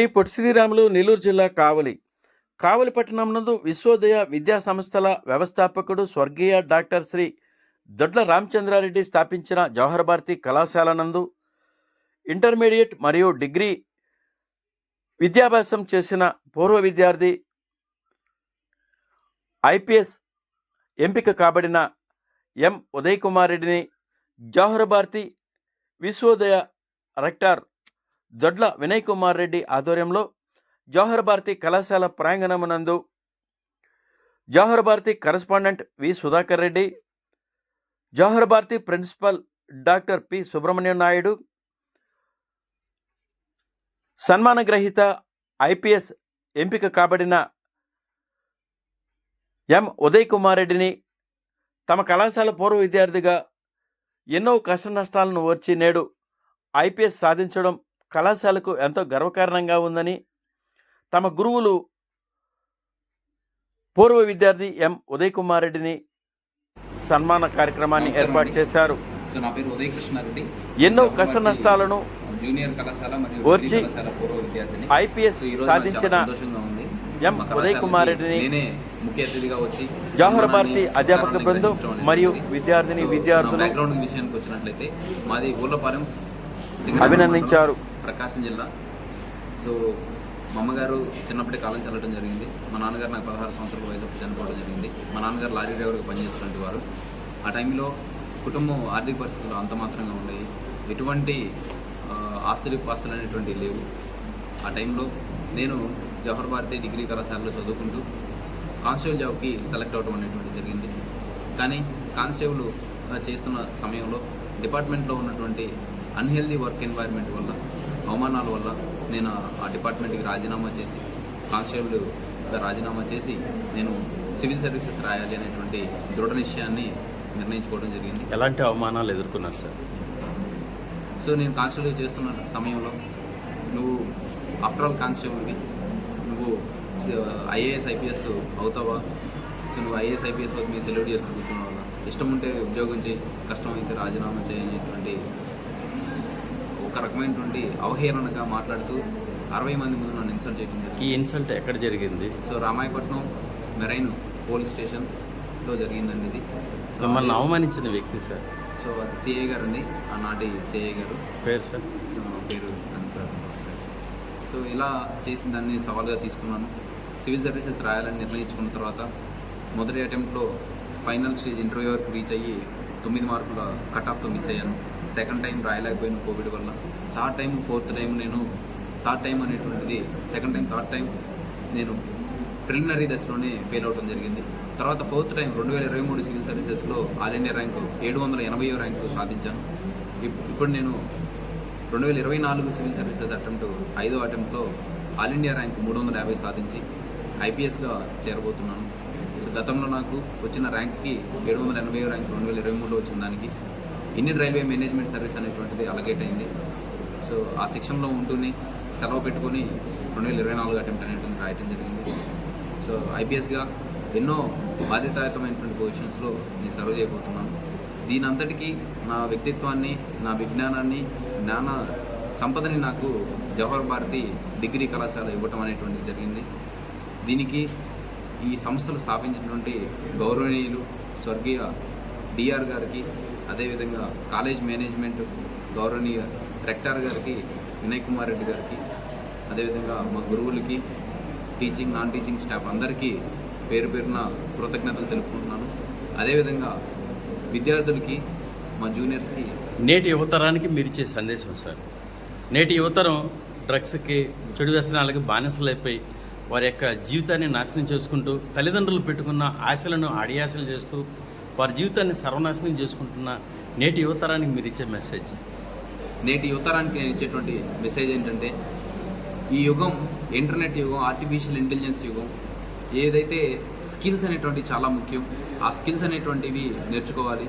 శ్రీ పొట్టి శ్రీరాములు నెల్లూరు జిల్లా కావలి. కావలి పట్టణం నందు విశ్వోదయ విద్యా సంస్థల వ్యవస్థాపకుడు స్వర్గీయ డాక్టర్ శ్రీ దొడ్ల రామచంద్రారెడ్డి స్థాపించిన జవహర్ భారతి కళాశాల నందు ఇంటర్మీడియట్ మరియు డిగ్రీ విద్యాభ్యాసం చేసిన పూర్వ విద్యార్థి ఐపీఎస్ ఎంపిక కాబడిన ఎం. ఉదయ్ కుమార్ రెడ్డిని జవహర్ భారతి విశ్వోదయ రెక్టార్ దొడ్ల వినయ్ కుమార్ రెడ్డి ఆధ్వర్యంలో జవహర్ భారతి కళాశాల ప్రాంగణమునందు Jawahar Bharati correspondent V Sudhakar Reddy Jawahar Bharati principal doctor P Subrahmanyam Naidu సన్మాన గ్రహీత ఐపీఎస్ ఎంపిక కాబడిన ఎం ఉదయ్ కుమార్ రెడ్డిని తమ కళాశాల పూర్వ విద్యార్థిగా ఎన్నో కష్ట నష్టాలను వచ్చి నేడు ఐపీఎస్ సాధించడం కళాశాలకు ఎంతో గర్వకారణంగా ఉందని తమ గురువులు పూర్వ విద్యార్థి ఎం ఉదయ్ కుమార్ రెడ్డిని సన్మాన కార్యక్రమాన్ని ఏర్పాటు. చేశారు సో నా పేరు ఉదయ్ కృష్ణారెడ్డి ఎన్నో కష్ట నష్టాలను జూనియర్ కళాశాల మరియు ఓర్చి డిగ్రీ కళాశాల పూర్వ విద్యార్థిని ఐపీఎస్ సాధించిన ఎం ఉదయ్ కుమార్ రెడ్డిని నేనే ముఖ్య అతిథిగా వచ్చి జవహర్ భారతి అధ్యాపక బృందం మరియు. విద్యార్థిని విద్యార్థులు నా బ్యాక్గ్రౌండ్ విషయానికి వచ్చినట్లయితే మాది ఊర్లపాలెం సింగరేణి అభినందించారు. ప్రకాశం జిల్లా. సో మా అమ్మగారు చిన్నప్పటి కాలం చల్లడం జరిగింది. మా నాన్నగారు నాకు పదహారు సంవత్సరాల వయసు చనిపోవడం జరిగింది. మా నాన్నగారు లారీ డ్రైవర్గా పనిచేస్తున్నటువంటి వారు. ఆ టైంలో కుటుంబం ఆర్థిక పరిస్థితులు అంత మాత్రంగా ఉండేవి. ఎటువంటి ఆస్తులు పాస్తులు అనేటువంటివి లేవు. ఆ టైంలో నేను జవహర్ భారతి డిగ్రీ కళాశాలలో చదువుకుంటూ కానిస్టేబుల్ జాబ్కి సెలెక్ట్ అవ్వడం అనేటువంటి జరిగింది. కానీ కానిస్టేబుల్ చేస్తున్న సమయంలో డిపార్ట్మెంట్లో ఉన్నటువంటి అన్హెల్దీ వర్క్ ఎన్వైర్న్మెంట్ వల్ల అవమానాల వల్ల నేను ఆ డిపార్ట్మెంట్కి రాజీనామా చేసి కానిస్టేబుల్గా రాజీనామా చేసి నేను సివిల్ సర్వీసెస్ రాయాలి అనేటువంటి దృఢ నిశ్చయాన్ని నిర్ణయించుకోవడం జరిగింది. ఎలాంటి అవమానాలు ఎదుర్కొన్నారు సార్? సో నేను కానిస్టేబుల్ చేస్తున్న సమయంలో నువ్వు ఆఫ్టర్ ఆల్ కానిస్టేబుల్కి నువ్వు ఐఏఎస్ ఐపీఎస్ అవుతావా? సో నువ్వు ఐఏఎస్ ఐపీఎస్ అవుతుంది సెల్యూట్ చేస్తూ కూర్చోవడం వల్ల ఇష్టం ఉంటే ఉద్యోగం చేయి కష్టం అయితే రాజీనామా చేయనేటువంటి ఒక రకమైనటువంటి అవహేళనగా మాట్లాడుతూ అరవై మంది ముందు నన్ను ఇన్సల్ట్ చేయడం జరిగింది. ఈ ఇన్సల్ట్ ఎక్కడ జరిగింది? సో రామాయపట్నం మెరైన్ పోలీస్ స్టేషన్లో జరిగిందండి ఇది. సో మిమ్మల్ని అవమానించిన వ్యక్తి సార్? సో అది సిఐ గారు అండి ఆనాటి సిఐ గారు. పేరు సార్? పేరు సో ఇలా చేసిన దాన్ని సవాల్గా తీసుకున్నాను. సివిల్ సర్వీసెస్ రాయాలని నిర్ణయించుకున్న తర్వాత మొదటి అటెంప్ట్లో ఫైనల్ స్టేజ్ ఇంటర్వ్యూ వరకు రీచ్ అయ్యి తొమ్మిది మార్కుల కట్ ఆఫ్తో మిస్ అయ్యాను. సెకండ్ టైం రాయలేకపోయాను కోవిడ్ వల్ల. థర్డ్ టైం ఫోర్త్ టైం నేను థర్డ్ టైం అనేటువంటిది సెకండ్ టైం థర్డ్ టైం నేను ప్రిలిమినరీ దశలోనే ఫెయిల్ అవడం జరిగింది. తర్వాత ఫోర్త్ టైం రెండు వేల ఇరవై మూడు సివిల్ సర్వీసెస్లో ఆల్ ఇండియా ర్యాంకు ఏడు వందల ఎనభై ర్యాంకు సాధించాను. ఇప్- ఇప్పుడు నేను రెండు వేల ఇరవై నాలుగు సివిల్ సర్వీసెస్ అటెంప్ట్ ఐదో అటెంప్ట్లో ఆల్ ఇండియా ర్యాంక్ మూడు వందల యాభై సాధించి ఐపీఎస్గా చేరబోతున్నాను. సో గతంలో నాకు వచ్చిన ర్యాంక్కి ఏడు వందల ఎనభై ర్యాంక్ రెండు వేల ఇరవై మూడులో వచ్చిన దానికి ఇండియన్ రైల్వే మేనేజ్మెంట్ సర్వీస్ అనేటువంటిది అలగేట్ అయింది. సో ఆ సెక్షన్లో ఉంటూనే సెలవు పెట్టుకొని రెండు వేల ఇరవై నాలుగు అటెంప్ట్ అనేటువంటి రాయటం జరిగింది. సో ఐపీఎస్గా ఎన్నో బాధ్యతాయుతమైనటువంటి పొజిషన్స్లో నేను సర్వ్ చేయబోతున్నాను. దీని అంతటికీ నా వ్యక్తిత్వాన్ని నా విజ్ఞానాన్ని జ్ఞాన సంపదని నాకు జవహర్ భారతి డిగ్రీ కళాశాల ఇవ్వటం అనేటువంటిది జరిగింది. దీనికి ఈ సంస్థలు స్థాపించినటువంటి గౌరవనీయులు స్వర్గీయ డిఆర్ గారికి అదేవిధంగా కాలేజ్ మేనేజ్మెంట్ గౌరవనీయ రెక్టార్ గారికి వినయ్ కుమార్ రెడ్డి గారికి అదేవిధంగా మా గురువులకి టీచింగ్ నాన్ టీచింగ్ స్టాఫ్ అందరికీ పేరు పేరున కృతజ్ఞతలు తెలుపుకుంటున్నాను. అదేవిధంగా విద్యార్థులకి మా జూనియర్స్కి నేటి యువతరానికి మీరిచ్చే సందేశం సార్. నేటి యువతరం డ్రగ్స్కి చెడు వ్యసనాలకి బానిసలైపోయి వారి యొక్క జీవితాన్ని నాశనం చేసుకుంటూ తల్లిదండ్రులు పెట్టుకున్న ఆశలను ఆడియాశలు చేస్తూ వారి జీవితాన్ని సర్వనాశనం చేసుకుంటున్న నేటి యువతరానికి మీరు ఇచ్చే మెసేజ్ నేటి యువతరానికి నేను ఇచ్చేటువంటి మెసేజ్ ఏంటంటే ఈ యుగం ఇంటర్నెట్ యుగం ఆర్టిఫిషియల్ ఇంటెలిజెన్స్ యుగం ఏదైతే స్కిల్స్ అనేటువంటివి చాలా ముఖ్యం ఆ స్కిల్స్ అనేటువంటివి నేర్చుకోవాలి.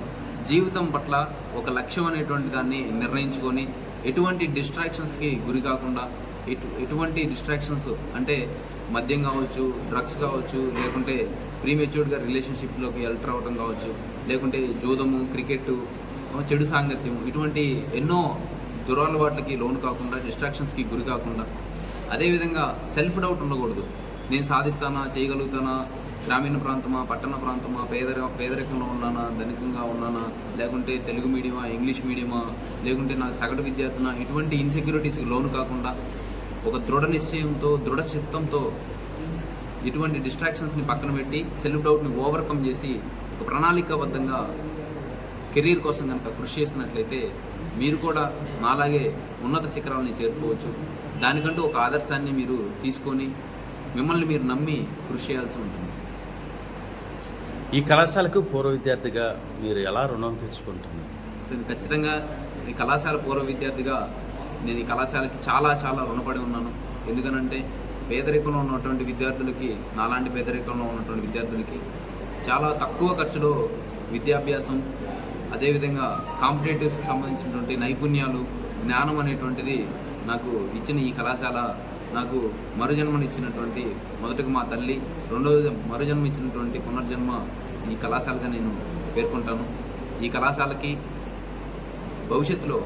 జీవితం పట్ల ఒక లక్ష్యం అనేటువంటి దాన్ని నిర్ణయించుకొని ఎటువంటి డిస్ట్రాక్షన్స్కి గురి కాకుండా ఎటు ఎటువంటి డిస్ట్రాక్షన్స్ అంటే మద్యం కావచ్చు డ్రగ్స్ కావచ్చు లేకుంటే ప్రీమెచ్యూర్డ్గా రిలేషన్షిప్లోకి ఎంటర్ అవ్వడం కావచ్చు లేకుంటే జూదము క్రికెట్ చెడు సాంగత్యం ఇటువంటి ఎన్నో దురలవాట్లకి లోన్ కాకుండా డిస్ట్రాక్షన్స్కి గురి కాకుండా అదేవిధంగా సెల్ఫ్ డౌట్ ఉండకూడదు. నేను సాధిస్తానా చేయగలుగుతానా గ్రామీణ ప్రాంతమా పట్టణ ప్రాంతమా పేదర పేదరికంలో ఉన్నానా ధనికంగా ఉన్నానా లేకుంటే తెలుగు మీడియమా ఇంగ్లీష్ మీడియమా లేకుంటే నాకు సగటు విద్యార్థినా ఇటువంటి ఇన్సెక్యూరిటీస్కి లోను కాకుండా ఒక దృఢ నిశ్చయంతో దృఢ చిత్తంతో ఇటువంటి డిస్ట్రాక్షన్స్ని పక్కన పెట్టి సెల్ఫ్ డౌట్ని ఓవర్కమ్ చేసి ఒక ప్రణాళికాబద్ధంగా కెరీర్ కోసం కనుక కృషి చేసినట్లయితే మీరు కూడా నాలాగే ఉన్నత శిఖరాలని చేరుకోవచ్చు. దానికంటూ ఒక ఆదర్శాన్ని మీరు తీసుకొని మిమ్మల్ని మీరు నమ్మి కృషి చేయాల్సి ఉంటుంది. ఈ కళాశాలకు పూర్వ విద్యార్థిగా మీరు ఎలా రుణం తెచ్చుకుంటున్నారు? సో ఖచ్చితంగా ఈ కళాశాల పూర్వ విద్యార్థిగా నేను ఈ కళాశాలకి చాలా చాలా రుణపడి ఉన్నాను. ఎందుకనంటే పేదరికంలో ఉన్నటువంటి విద్యార్థులకి నాలాంటి పేదరికంలో ఉన్నటువంటి విద్యార్థులకి చాలా తక్కువ ఖర్చులో విద్యాభ్యాసం అదేవిధంగా కాంపిటేటివ్స్కి సంబంధించినటువంటి నైపుణ్యాలు జ్ఞానం అనేటువంటిది నాకు ఇచ్చిన ఈ కళాశాల నాకు మరుజన్మనిచ్చినటువంటి మొదటగా మా తల్లి రెండవది మరుజన్మ ఇచ్చినటువంటి పునర్జన్మ ఈ కళాశాలగా నేను పేర్కొంటాను. ఈ కళాశాలకి భవిష్యత్తులో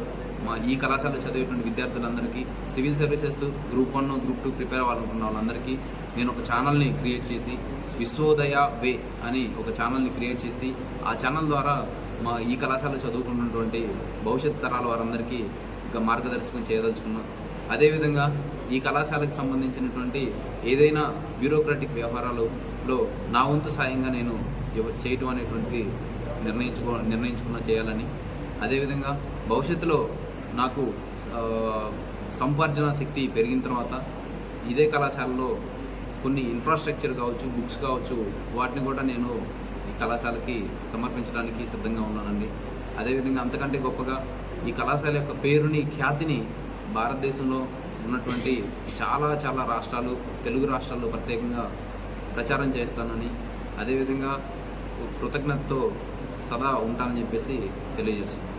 ఈ కళాశాలలో చదివేటువంటి విద్యార్థులందరికీ civil services group one group two prepare అవ్వాలనుకున్న వాళ్ళందరికీ నేను ఒక ఛానల్ని క్రియేట్ చేసి విశ్వోదయ వే అని ఒక ఛానల్ని క్రియేట్ చేసి ఆ ఛానల్ ద్వారా మా ఈ కళాశాలలో చదువుకున్నటువంటి భవిష్యత్ తరాల వారందరికీ ఒక మార్గదర్శకం చేయదలుచుకున్నాం. అదేవిధంగా ఈ కళాశాలకు సంబంధించినటువంటి ఏదైనా బ్యూరోక్రాటిక్ వ్యవహారాలలో నా వంతు సాయంగా నేను చేయటం అనేటువంటిది నిర్ణయించుకో నిర్ణయించుకున్న చేయాలని. అదేవిధంగా భవిష్యత్తులో నాకు సంపార్జన శక్తి పెరిగిన తర్వాత ఇదే కళాశాలలో కొన్ని ఇన్ఫ్రాస్ట్రక్చర్ కావచ్చు బుక్స్ కావచ్చు వాటిని కూడా నేను ఈ కళాశాలకి సమర్పించడానికి సిద్ధంగా ఉన్నానండి. అదేవిధంగా అంతకంటే గొప్పగా ఈ కళాశాల యొక్క పేరుని ఖ్యాతిని భారతదేశంలో ఉన్నటువంటి చాలా చాలా రాష్ట్రాలు తెలుగు రాష్ట్రాల్లో ప్రత్యేకంగా ప్రచారం చేస్తానని అదేవిధంగా కృతజ్ఞతతో సదా ఉంటానని చెప్పేసి తెలియజేస్తున్నాను.